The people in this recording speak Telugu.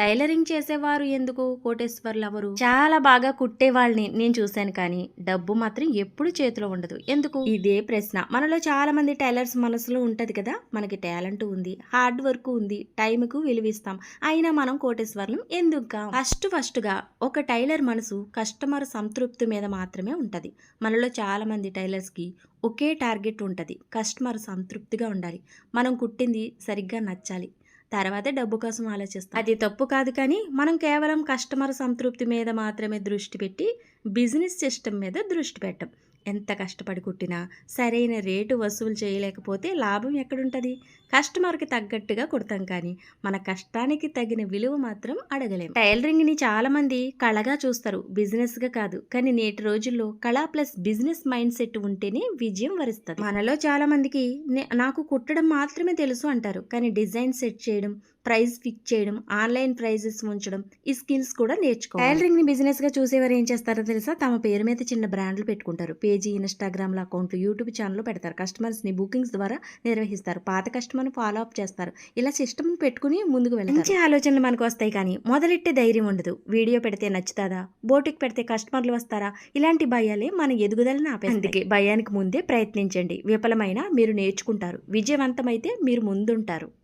టైలరింగ్ చేసేవారు ఎందుకు? కోటేశ్వర్లు ఎవరు చాలా బాగా కుట్టే వాళ్ళని నేను చూశాను కానీ డబ్బు మాత్రం ఎప్పుడు చేతిలో ఉండదు. ఎందుకు? ఇదే ప్రశ్న. మనలో చాలా మంది టైలర్స్ మనసులో ఉంటది కదా? మనకి టాలెంట్ ఉంది హార్డ్ వర్క్ ఉంది టైంకు విలువిస్తాం. అయినా మనం కోటేశ్వర్లం ఎందుకు ఫస్ట్ ఫస్ట్గా ఒక టైలర్ మనసు కస్టమర్ సంతృప్తి మీద మాత్రమే ఉంటది. మనలో చాలా మంది టైలర్స్కి ఒకే టార్గెట్ ఉంటది కస్టమర్ సంతృప్తిగా ఉండాలి. మనం కుట్టింది సరిగ్గా నచ్చాలి. తర్వాత డబ్బు కోసం ఆలోచిస్తాం. అది తప్పు కాదు కానీ మనం కేవలం కస్టమర్ సంతృప్తి మీద మాత్రమే దృష్టి పెట్టి బిజినెస్ సిస్టమ్ మీద దృష్టి పెట్టం. ఎంత కష్టపడి కుట్టినా సరైన రేటు వసూలు చేయలేకపోతే లాభం ఎక్కడుంటుంది? కస్టమర్కి తగ్గట్టుగా కుడతాం కానీ మన కష్టానికి తగిన విలువ మాత్రం అడగలేం. టైలరింగ్ని చాలామంది కళగా చూస్తారు. బిజినెస్గా కాదు. కానీ నేటి రోజుల్లో కళ ప్లస్ బిజినెస్ మైండ్ సెట్ ఉంటేనే విజయం వరిస్తుంది. మనలో చాలామందికి "నే- నాకు కుట్టడం మాత్రమే తెలుసు అంటారు. కానీ డిజైన్ సెట్ చేయడం ప్రైస్ ఫిక్స్ చేయడం ఆన్లైన్ ప్రైజెస్ ఉంచడం ఈ స్కిల్స్ కూడా నేర్చుకోవాలి. టైలరింగ్ని బిజినెస్గా చూసేవారు ఏం చేస్తారో తెలుసా? తమ పేరు మీద చిన్న బ్రాండ్లు పెట్టుకుంటారు. పేజీ ఇన్స్టాగ్రామ్లో అకౌంట్లు యూట్యూబ్ ఛానల్ పెడతారు. కస్టమర్స్ని బుకింగ్స్ ద్వారా నిర్వహిస్తారు. పాత కస్టమర్ ఫాలో అప్ చేస్తారు. ఇలా సిస్టమ్ పెట్టుకుని ముందుకు వెళ్తారు. మంచి ఆలోచనలు మనకు వస్తాయి కానీ మొదలెట్టే ధైర్యం ఉండదు. వీడియో పెడితే నచ్చుతాదా? బోటికి పెడితే కస్టమర్లు వస్తారా? ఇలాంటి భయాలే మన ఎదుగుదలను ఆపే అందుకే భయానికి ముందే ప్రయత్నించండి. విఫలమైన మీరు నేర్చుకుంటారు. విజయవంతమైతే మీరు ముందుంటారు.